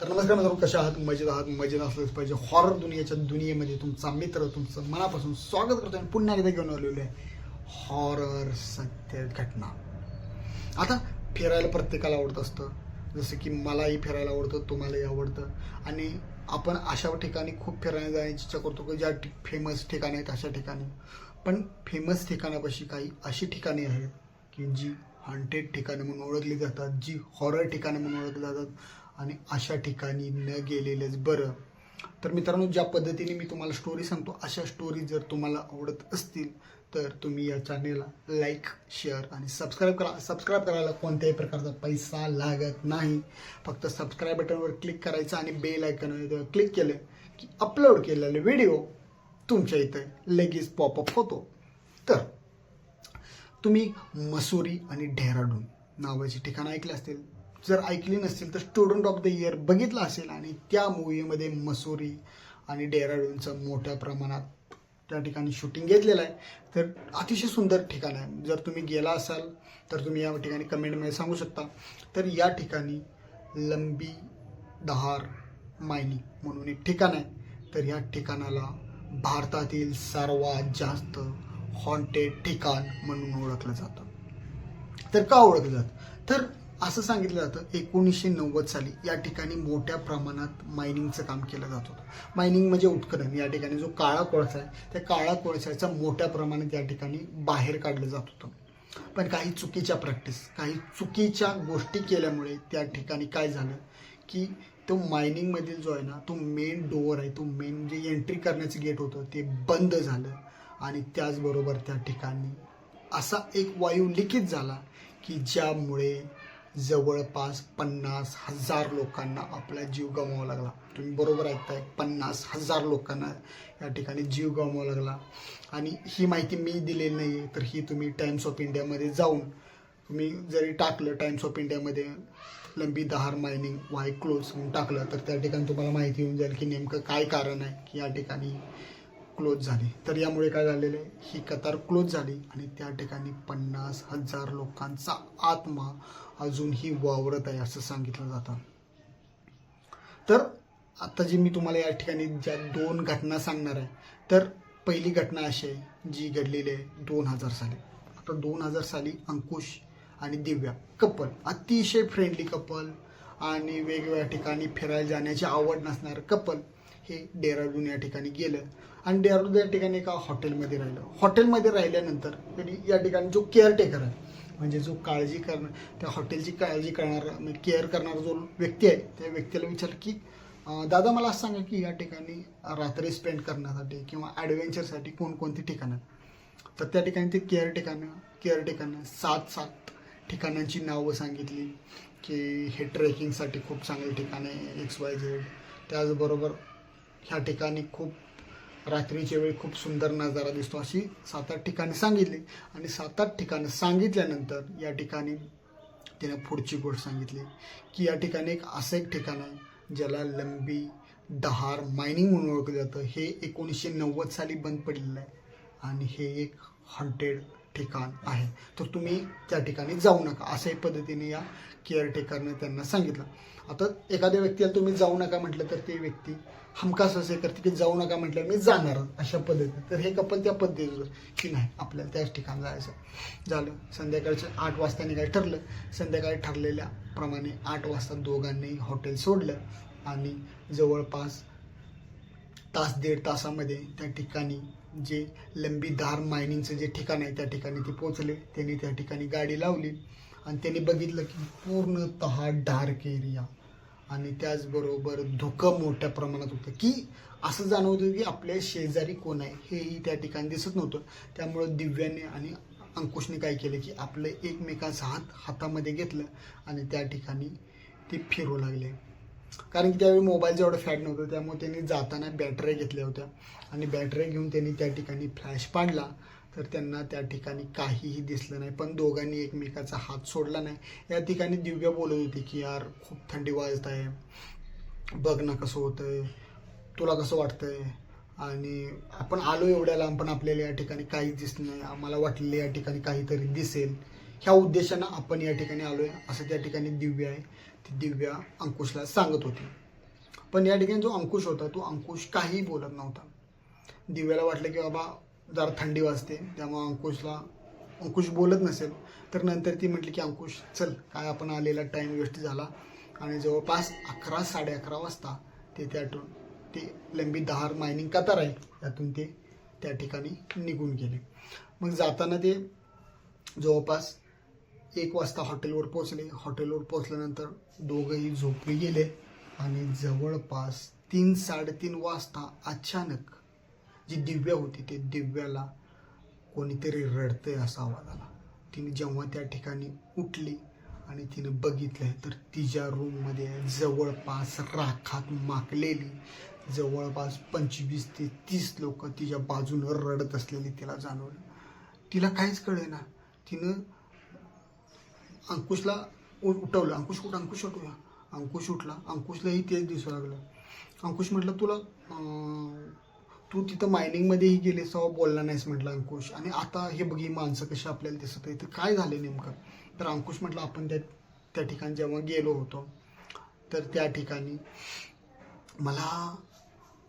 तर नमस्कार मित्रांनो कशा आहात? मजेत आहात? मजेत असलंच पाहिजे. हॉरर दुनियाच्या दुनियेमध्ये तुमचा मित्र तुमचं मनापासून स्वागत करतो आणि पुन्हा एकदा घेऊन आलेलो आहे. हॉरर सत्य घटना. आता फिरायला प्रत्येकाला आवडत असतं. जसं की मलाही फिरायला आवडतं तुम्हालाही आवडतं. आणि आपण अशा ठिकाणी खूप फिरायला जाण्याची इच्छा करतो की ज्या फेमस ठिकाणी आहेत अशा ठिकाणी. पण फेमस ठिकाणापाशी काही अशी ठिकाणे आहेत की जी हॉन्टेड ठिकाणं म्हणून ओळखली जातात जी हॉरर ठिकाणे म्हणून ओळखली जातात. आणि अशा ठिकाणी न गेलेलंच बरं. तर मित्रांनो ज्या पद्धतीने मी तुम्हाला स्टोरी सांगतो अशा स्टोरी जर तुम्हाला आवडत असतील तर तुम्ही या चॅनेलला लाईक शेअर आणि सबस्क्राईब करा. सबस्क्राईब करायला कोणत्याही प्रकारचा पैसा लागत नाही. फक्त सबस्क्राईब बटनवर क्लिक करायचं आणि बेल आयकॉनवर क्लिक केलं की अपलोड केलेले व्हिडिओ तुमच्या इथे लगेच पॉपअप होतो. तर तुम्ही मसुरी आणि डेहराडून नावाची ठिकाणं ऐकले असतील जर ऐकली नसतील तर स्टुडंट ऑफ द इयर बघितला असेल आणि त्या मूवीमध्ये मसुरी आणि डेहराडूनचं मोठ्या प्रमाणात त्या ठिकाणी शूटिंग घेतलेलं आहे. तर अतिशय सुंदर ठिकाण आहे. जर तुम्ही गेला असाल तर तुम्ही या ठिकाणी कमेंटमध्ये सांगू शकता. तर या ठिकाणी लंबी दहार मायनी म्हणून एक ठिकाण आहे. तर या ठिकाणाला भारतातील सर्वात जास्त हॉन्टेड ठिकाण म्हणून ओळखलं जातं. तर का ओळखलं जातं? तर असं सांगितलं जातं एकोणीसशे नव्वद साली या ठिकाणी मोठ्या प्रमाणात मायनिंगचं काम केलं जात होतं. मायनिंग म्हणजे उत्खनन या ठिकाणी जो काळा कोळसा आहे त्या काळा कोळशाचा मोठ्या प्रमाणात या ठिकाणी बाहेर काढलं जात होतं. पण काही चुकीच्या प्रॅक्टिस काही चुकीच्या गोष्टी केल्यामुळे त्या ठिकाणी काय झालं की तो मायनिंगमधील जो आहे ना तो मेन डोअर आहे तो मेन जे एंट्री करण्याचं गेट होतं ते बंद झालं. आणि त्याचबरोबर त्या ठिकाणी असा एक वायू लिखित झाला की ज्यामुळे जवळपास पन्नास हजार लोकांना आपला जीव गमवावा लागला. तुम्ही बरोबर ऐकताय पन्नास हजार लोकांना या ठिकाणी जीव गमवावा लागला. आणि ही माहिती मी दिलेली नाही आहे तर ही तुम्ही टाइम्स ऑफ इंडियामध्ये जाऊन तुम्ही जरी टाकलं टाइम्स ऑफ इंडियामध्ये लंबी दहार मायनिंग वाय क्लोज म्हणून टाकलं तर त्या ठिकाणी तुम्हाला माहिती होऊन जाईल की नेमकं काय कारण आहे की या ठिकाणी क्लोज झाली. तर यामुळे काय झालेलं आहे ही कतार क्लोज झाली आणि त्या ठिकाणी पन्नास हजार लोकांचा आत्मा अजूनही वावरत आहे असं सांगितलं जातं. तर आता जी मी तुम्हाला या ठिकाणी ज्या दोन घटना सांगणार आहे तर पहिली घटना अशी आहे जी घडलेली आहे दोन हजार साली. आता दोन हजार साली अंकुश आणि दिव्या कपल अतिशय फ्रेंडली कपल आणि वेगवेगळ्या ठिकाणी फिरायला जाण्याची आवड नसणारं कपल हे डेहराडून या ठिकाणी गेलं. आणि डेहराडून या ठिकाणी एका हॉटेलमध्ये राहिलं. हॉटेलमध्ये राहिल्यानंतर त्यांनी या ठिकाणी जो केअरटेकर आहे म्हणजे जो काळजी करणं त्या हॉटेलची काळजी करणारा म्हणजे केअर करणारा जो व्यक्ती आहे त्या व्यक्तीला विचार की दादा मला असं सांगा की या ठिकाणी रात्री स्पेंड करण्यासाठी किंवा ॲडव्हेंचरसाठी कोणकोणती ठिकाणं? तर त्या ठिकाणी ते केअर ठिकाणं केअर ठिकाणं सात सात ठिकाणांची नावं सांगितली की हे ट्रेकिंगसाठी खूप चांगले ठिकाणे एक्स वाय झेड त्याचबरोबर ह्या ठिकाणी खूप रात्रीच्या वेळी खूप सुंदर नजारा दिसतो अशी सात आठ ठिकाणी सांगितली. आणि सात आठ ठिकाणं सांगितल्यानंतर या ठिकाणी तिने पुढची गोष्ट सांगितली की या ठिकाणी एक असं एक ठिकाण आहे ज्याला लंबी दहार मायनिंग म्हणून ओळखलं जातं. हे एकोणीसशे नव्वद साली बंद पडलेलं आहे आणि हे एक हॉन्टेड ठिकाण आहे. तर तुम्ही त्या ठिकाणी जाऊ नका. अशाही पद्धतीने या केअरटेकरने त्यांना सांगितलं. आता एखाद्या व्यक्तीला तुम्ही जाऊ नका म्हटलं तर ते व्यक्ती हमखास असे करते की जाऊ नका म्हटलं मी जाणार अशा पद्धतीने तर हे कपल त्या पद्धतीचं की नाही आपल्याला त्याच ठिकाण जायचं. झालं. संध्याकाळचं आठ वाजता निघाय ठरलं. संध्याकाळी ठरलेल्याप्रमाणे आठ वाजता दोघांनी हॉटेल सोडलं आणि जवळपास तास दीड तासामध्ये त्या ठिकाणी जे लंबी धार मायनिंगचं जे ठिकाण आहे त्या ठिकाणी ते पोचले त्यांनी त्या ठिकाणी गाडी लावली आणि त्यांनी बघितलं की पूर्णतः डार्क एरिया. आणि त्याचबरोबर धुकं मोठ्या प्रमाणात होतं. की असं जाणवत होतं की आपल्या शेजारी कोण आहे हेही त्या ठिकाणी दिसत नव्हतं. त्यामुळं दिव्याने आणि अंकुशने काय केलं की आपलं एकमेकांचा हात हातामध्ये घेतलं आणि त्या ठिकाणी ते फिरू लागले. कारण की त्यावेळी मोबाईलचं एवढं फॅट नव्हतं त्यामुळे त्यांनी जाताना बॅटऱ्या घेतल्या होत्या. आणि बॅटऱ्या घेऊन त्यांनी त्या ठिकाणी फ्लॅश पाडला. तर त्यांना त्या ठिकाणी काहीही दिसलं नाही. पण दोघांनी एकमेकाचा हात सोडला नाही. या ठिकाणी दिव्या बोलत होती की यार खूप थंडी वाजत आहे बघ ना कसं होतंय. तुला कसं वाटतंय? आणि आपण आलो एवढ्या लांब पण आपल्याला या ठिकाणी काहीच दिसत नाही. आम्हाला वाटलेलं या ठिकाणी काहीतरी दिसेल. ह्या उद्देशानं आपण या ठिकाणी आलो आहे असं त्या ठिकाणी दिव्या आहे. ती दिव्या अंकुशला सांगत होती. पण या ठिकाणी जो अंकुश होता तो अंकुश काहीही बोलत नव्हता. दिव्याला वाटलं की बाबा जरा थंडी वाजते त्यामुळे अंकुशला अंकुश बोलत नसेल तर नंतर ती म्हटली की अंकुश चल काय आपण आलेला टाईम वेस्ट झाला. आणि जवळपास अकरा साडे अकरा वाजता ते त्यातून ते लंबी दहार मायनिंग कतार आहे त्यातून ते त्या ठिकाणी निघून गेले. मग जाताना ते जवळपास एक वाजता हॉटेलवर पोचले हॉटेलवर पोचल्यानंतर दोघंही झोपले गेले आणि जवळपास तीन साडेतीन वाजता अचानक जी दिव्या होती ते दिव्याला कोणीतरी रडतंय असा आवाज आला. तिने जेव्हा त्या ठिकाणी उठली आणि तिने बघितलं तर तिच्या रूममध्ये जवळपास राखात माकलेली जवळपास पंचवीस ते तीस लोक तिच्या बाजूनं रडत असलेली तिला जाणवलं. तिला काहीच कळेना. तिनं अंकुशला उ- उठवलं. अंकुश उठ अंकुश उठूया अंकुश उठला. अंकुशलाही तेच दिसू लागलं. अंकुश म्हटलं तुला तू तिथं मायनिंगमध्येही गेलीस तेव्हा बोलला नाहीस म्हटलं अंकुश. आणि आता हे बघ ही माणसं कशी आपल्याला दिसत आहे तर काय झालं नेमकं? तर अंकुश म्हटलं आपण त्या त्या ठिकाणी जेव्हा गेलो होतो तर त्या ठिकाणी मला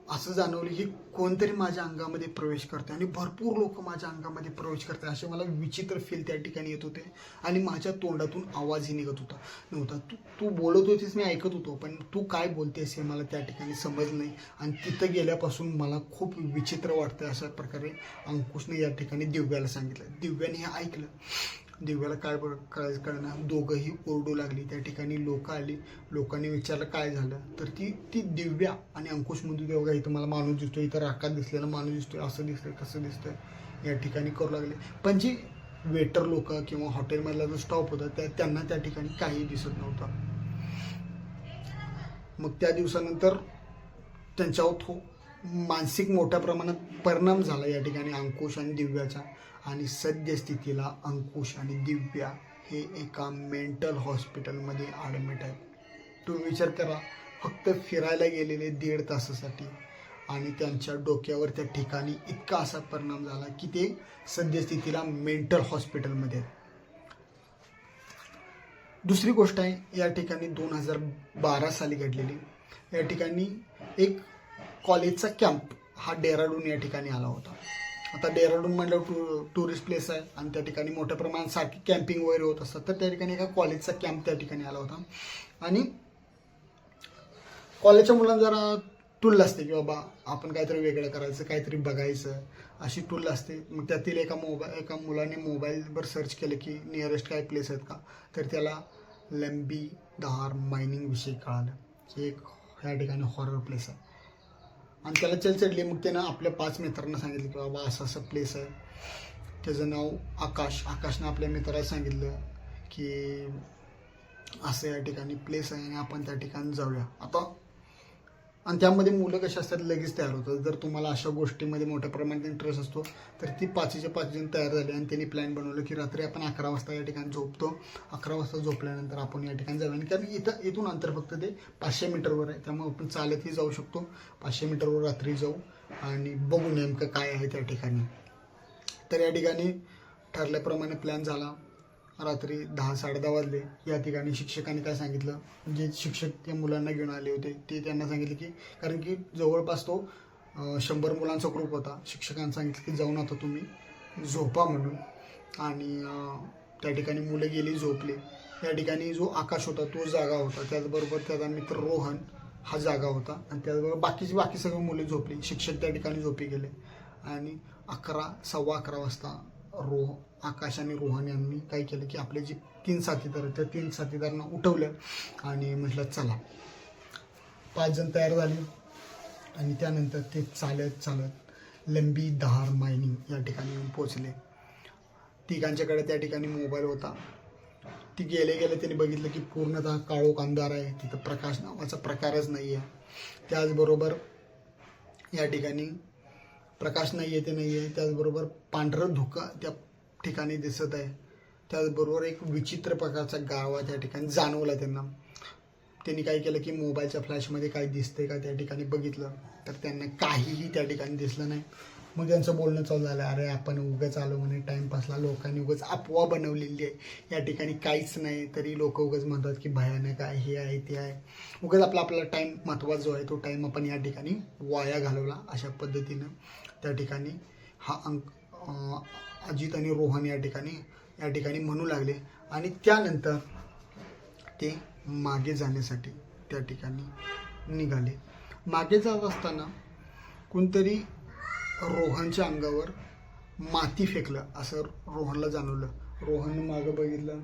असं जाणवलं की कोणतरी माझ्या अंगामध्ये प्रवेश करते आणि भरपूर लोक माझ्या अंगामध्ये प्रवेश करते असे मला विचित्र फील त्या ठिकाणी येत होते आणि माझ्या तोंडातून आवाजही निघत होता. नव्हता. तू तू बोलत होतीस मी ऐकत होतो पण तू काय बोलतेस हे मला त्या ठिकाणी समज नाही. आणि तिथं गेल्यापासून मला खूप विचित्र वाटतं अशा प्रकारे अंकुशने या ठिकाणी दिव्याला सांगितलं. दिव्याने हे ऐकलं. दिव्याला काय बरं काय कळणार दोघंही ओरडू लागली. त्या ठिकाणी लोक आली. लोकांनी विचारलं काय झालं? तर ती ती दिव्या आणि अंकुश म्हणतो तेव्हा इथं मला माणूस दिसतोय. इथं राखात दिसलेला माणूस दिसतोय. असं दिसतंय तसं दिसतंय. या ठिकाणी करू लागले. पण जी वेटर लोक किंवा हॉटेलमधला जो स्टॉप होता त्या त्यांना त्या ठिकाणी काही दिसत नव्हतं. मग त्या दिवसानंतर त्यांच्यावर थो मानसिक मोठ्या प्रमाणात परिणाम झाला या ठिकाणी अंकुश आणि दिव्याचा आणि सद्यस्थितीला अंकुश आणि दिव्या हे एका मेंटल हॉस्पिटलमध्ये ॲडमिट आहेत. तुम्ही विचार करा फक्त फिरायला गेलेले दीड तासासाठी आणि त्यांच्या डोक्यावर त्या ठिकाणी इतका असा परिणाम झाला की ते सद्यस्थितीला मेंटल हॉस्पिटलमध्ये आहेत. दुसरी गोष्ट आहे या ठिकाणी दोन हजार बारा साली घडलेली. या ठिकाणी एक कॉलेजचा कॅम्प हा डेहराडून या ठिकाणी आला होता. आता डेहराडून म्हणलं टू टुरिस्ट प्लेस आहे आणि त्या ठिकाणी मोठ्या प्रमाणात सारखी कॅम्पिंग वगैरे होत असतात. तर त्या ठिकाणी एका कॉलेजचा कॅम्प त्या ठिकाणी आला होता. आणि कॉलेजच्या मुलांना जरा टूल असते की बाबा आपण काहीतरी वेगळं करायचं काहीतरी बघायचं अशी टूल असते. मग त्यातील एका मोबाईल एका मुलाने मोबाईलवर सर्च केलं की निअरेस्ट काय प्लेस आहेत का? तर त्याला लंबी दहार मायनिंग विषयी कळालं. की एक ह्या ठिकाणी हॉरर प्लेस आहे. आणि त्याला चलचडली मग त्यानं आपल्या पाच मित्रांना सांगितलं की बाबा असं असं प्लेस आहे. त्याचं नाव आकाश. आकाशनं आपल्या मित्राला सांगितलं की असं या ठिकाणी प्लेस आहे आणि आपण त्या ठिकाणी जाऊया. आता आणि त्यामध्ये मुलं कशी असतात लगेच तयार होतात. जर तुम्हाला अशा गोष्टीमध्ये मोठ्या प्रमाणात इंटरेस्ट असतो तर ती पाचीच्या पाच जण तयार झाली आणि त्यांनी प्लॅन बनवलं की रात्री आपण अकरा वाजता या ठिकाणी झोपतो. अकरा वाजता झोपल्यानंतर आपण या ठिकाणी जाऊया आणि कारण इथं इथून अंतर फक्त ते पाचशे मीटरवर आहे. त्यामुळे आपण चालतही जाऊ शकतो. पाचशे मीटरवर रात्री जाऊ आणि बघू नेमकं काय आहे त्या ठिकाणी. तर या ठिकाणी ठरल्याप्रमाणे प्लॅन झाला. रात्री दहा साडेदहा वाजले. या ठिकाणी शिक्षकांनी काय सांगितलं? जे शिक्षक त्या मुलांना घेऊन आले होते ते त्यांना सांगितले की कारण की जवळपास तो शंभर मुलांचा ग्रुप होता. शिक्षकांनी सांगितलं की जाऊन आता तुम्ही झोपा म्हणून. आणि त्या ठिकाणी मुलं गेली झोपली. त्या ठिकाणी जो आकाश होता तो जागा होता. त्याचबरोबर त्याचा मित्र रोहन हा जागा होता. आणि त्याचबरोबर बाकीची बाकी सगळी मुले झोपली. शिक्षक त्या ठिकाणी झोपी गेले. आणि अकरा सव्वा अकरा वाजता रो आकाश आणि रोहन यांनी काय केलं की आपले जे तीन साथीदार आहेत त्या तीन साथीदारांना उठवलं आणि म्हटलं चला. पाच जण तयार झाले आणि त्यानंतर ते चालत चालत लंबी दहार मायनिंग या ठिकाणी येऊन पोचले तिघांच्याकडे त्या ठिकाणी मोबाईल होता. ती गेले गेले त्यांनी बघितलं की पूर्णतः काळोख अंधार आहे. तिथं प्रकाश नावाचा प्रकारच नाही आहे त्याचबरोबर या ठिकाणी प्रकाश नाही आहे ते नाही आहे त्याचबरोबर पांढरं धुकं त्या ठिकाणी दिसत आहे. त्याचबरोबर एक विचित्र प्रकारचा गावा त्या ठिकाणी जाणवला त्यांना. त्यांनी काय केलं की मोबाईलच्या फ्लॅशमध्ये काय दिसतंय का त्या ठिकाणी बघितलं. तर त्यांना काहीही त्या ठिकाणी दिसलं नाही. मग त्यांचं बोलणं चालू झालं अरे आपण उगाच आलो म्हणे टाईमपासला लोकांनी उगाच अफवा बनवलेली आहे. या ठिकाणी काहीच नाही. तरी लोक उगाच म्हणतात की भयानक आहे हे आहे ते आहे. उगाच आपला आपला टाईम महत्त्वाचा जो आहे तो टाईम आपण या ठिकाणी वाया घालवला अशा पद्धतीनं. त्या ठिकाणी हा अंक अजित आणि रोहन या ठिकाणी या ठिकाणी म्हणू लागले. आणि त्यानंतर ते मागे जाण्यासाठी त्या ठिकाणी निघाले. मागे जात असताना कोणतरी रोहनच्या अंगावर माती फेकलं असं रोहनला जाणवलं. रोहन मागं बघितलं.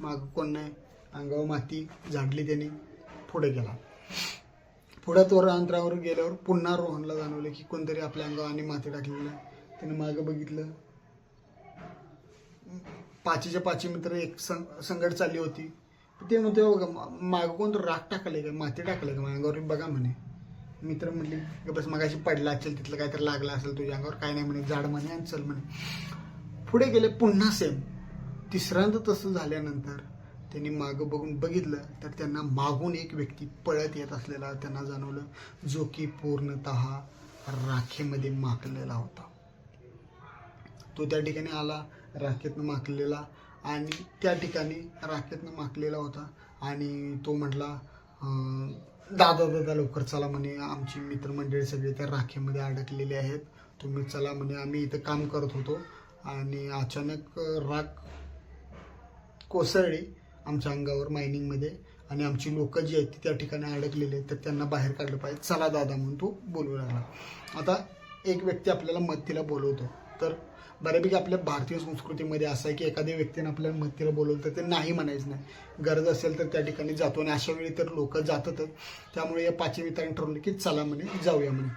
मागं कोण नाही? अंगावर माती झाडली त्याने. पुढे गेला. पुढं थोड्या अंतरावर गेल्यावर पुन्हा रोहनला जाणवलं की कोणतरी आपल्या अंगावर आणि माती टाकलेलं त्याने मागं बघितलं. पाचीच्या पाची मित्र एक सं संगट चालली होती. ते म्हणते बघा का, मागं कोण राख टाकले का? माती टाकले का माझ्या अंगावर? बघा म्हणे. मित्र म्हणले "ग बस मगाशी पडला असेल तिथलं काहीतरी लागलं असेल तुझ्या अंगावर काय नाही म्हणे जाड म्हणे आणि चल म्हणे. पुढे गेले पुन्हा सेम. तिसऱ्यांदा तसं झाल्यानंतर त्यांनी मागं बघून बघितलं तर त्यांना मागून एक व्यक्ती पळत येत असलेला त्यांना जाणवलं जो की पूर्णतः राखेमध्ये माकलेला होता. तो त्या ठिकाणी आला राखेतनं माकलेला आणि त्या ठिकाणी राखेतनं माखलेला होता आणि तो म्हटला दादा दादा लवकर चला म्हणे आमची मित्रमंडळी सगळे त्या राखेमध्ये अडकलेले आहेत तुम्ही चला म्हणे आम्ही इथं काम करत होतो. आणि अचानक राख कोसळली आमच्या अंगावर मायनिंगमध्ये आणि आमची लोकं जी आहेत ती त्या ठिकाणी अडकलेली आहेत तर त्यांना बाहेर काढलं पाहिजे. चला दादा म्हणून तो बोलू लागला. आता एक व्यक्ती आपल्याला मदतीला बोलवतो. तर बऱ्यापैकी आपल्या भारतीय संस्कृतीमध्ये असं आहे की एखाद्या व्यक्तीने आपल्याला मदतीला बोलवलं तर ते नाही म्हणायचं नाही. गरज असेल तर त्या ठिकाणी जातो आणि अशा वेळी तर लोक जातातच. त्यामुळे या पाचवी मित्रांनी ठरवलं की चला म्हणे जाऊया म्हणे.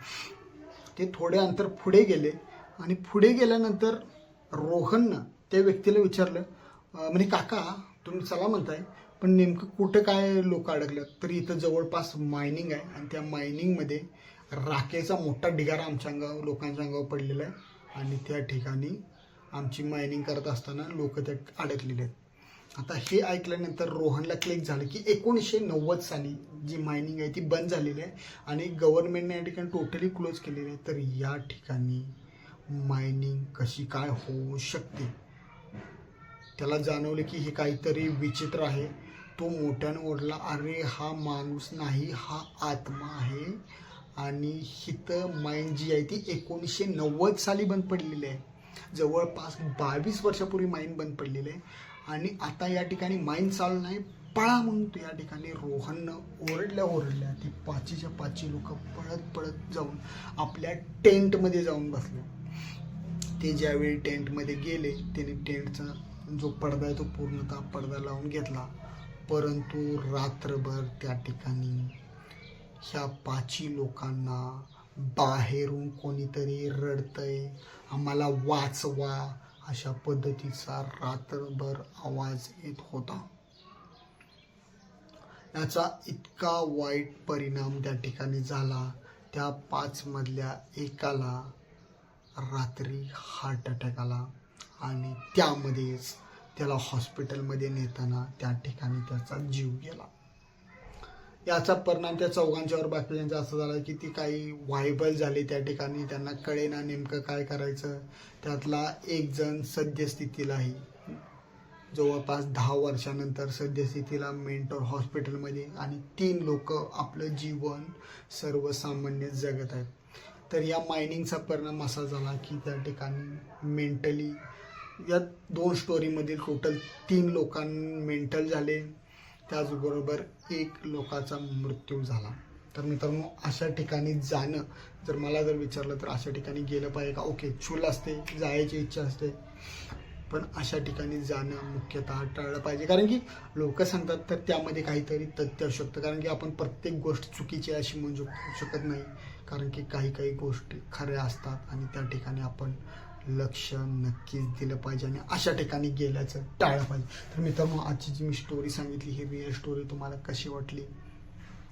ते थोडे अंतर पुढे गेले आणि पुढे गेल्यानंतर रोहननं त्या व्यक्तीला विचारलं म्हणे काका तुम्ही चला म्हणताय पण नेमकं कुठं काय लोक अडकलं तर इथं जवळपास मायनिंग आहे आणि त्या मायनिंगमध्ये राखेचा मोठा ढिगारा आमच्या अंगावर लोकांच्या अंगावर पडलेला आहे. आणि त्या ठिकाणी आमची मायनिंग करत असताना लोक त्यात अडकलेले आहेत. आता हे ऐकल्यानंतर रोहनला क्लिक झालं की एकोणीसशे नव्वद साली जी मायनिंग आहे ती बंद झालेली आहे आणि गव्हर्नमेंटने या ठिकाणी टोटली क्लोज केलेली आहे. तर या ठिकाणी मायनिंग कशी काय होऊ शकते? त्याला जाणवलं की हे काहीतरी विचित्र आहे. तो मोठ्यानं ओढला अरे हा माणूस नाही हा आत्मा आहे. आणि हिथं माइंड जी आहे ती एकोणीसशे नव्वद साली बंद पडलेली आहे. जवळपास बावीस वर्षापूर्वी माईन बंद पडलेली आहे. आणि आता या ठिकाणी माईन चालू नाही पळा म्हणून तो या ठिकाणी रोहननं ओरडल्या ओरडल्या ती पाचीच्या पाची लोक पळत पळत जाऊन आपल्या टेंटमध्ये जाऊन बसले. ते ज्यावेळी टेंटमध्ये गेले त्याने टेंटचा जो पडदा आहे तो पूर्णतः पडदा लावून घेतला. परंतु रात्रभर त्या ठिकाणी ह्या पाची लोकांना बाहेरून कोणीतरी रडतंय आम्हाला वाचवा अशा पद्धतीचा रात्रभर आवाज येत होता. याचा इतका वाईट परिणाम त्या ठिकाणी झाला त्या पाचमधल्या एकाला रात्री हार्ट अटॅक आला. आणि त्यामध्येच त्याला हॉस्पिटलमध्ये नेताना त्या ठिकाणी त्याचा जीव गेला. याचा परिणाम त्या चौघांच्यावर बाकीच्यांचा असं झाला की ती काही व्हायबल झाली त्या ठिकाणी. त्यांना कळेना नेमकं काय करायचं. त्यातला एक जण सद्यस्थितीलाही जवळपास दहा वर्षानंतर सद्यस्थितीला मेंटोर हॉस्पिटलमध्ये आणि तीन लोक आपलं जीवन सर्वसामान्य जगत आहेत. तर या मायनिंगचा परिणाम असा झाला की त्या ठिकाणी मेंटली या दोन स्टोरीमधील टोटल तीन लोकां मेंटल झाले. त्याचबरोबर एक लोकाचा मृत्यू झाला. तर मित्रांनो अशा ठिकाणी जाणं जर मला जर विचारलं तर अशा ठिकाणी गेलं पाहिजे का? ओके चूल असते जायची इच्छा असते. पण अशा ठिकाणी जाणं मुख्यतः टाळलं पाहिजे. कारण की लोक सांगतात तर त्यामध्ये काहीतरी तथ्य असू शकतं. कारण की आपण प्रत्येक गोष्ट चुकीची अशी म्हणू शकत नाही. कारण की काही काही गोष्टी खऱ्या असतात आणि त्या ठिकाणी आपण लक्ष नक्कीच दिलं पाहिजे आणि अशा ठिकाणी गेल्याचं टाळलं पाहिजे. तर मित्रांनो आजची जी मी स्टोरी सांगितली ही रिअल स्टोरी तुम्हाला कशी वाटली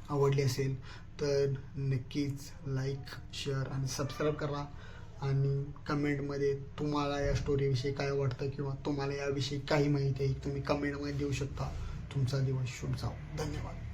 आवडली असेल तर नक्कीच लाईक शेअर आणि सबस्क्राईब करा. आणि कमेंटमध्ये तुम्हाला या स्टोरीविषयी काय वाटतं किंवा तुम्हाला याविषयी काही माहिती आहे तुम्ही कमेंटमध्ये देऊ शकता. तुमचा दिवस शुभ जाओ धन्यवाद.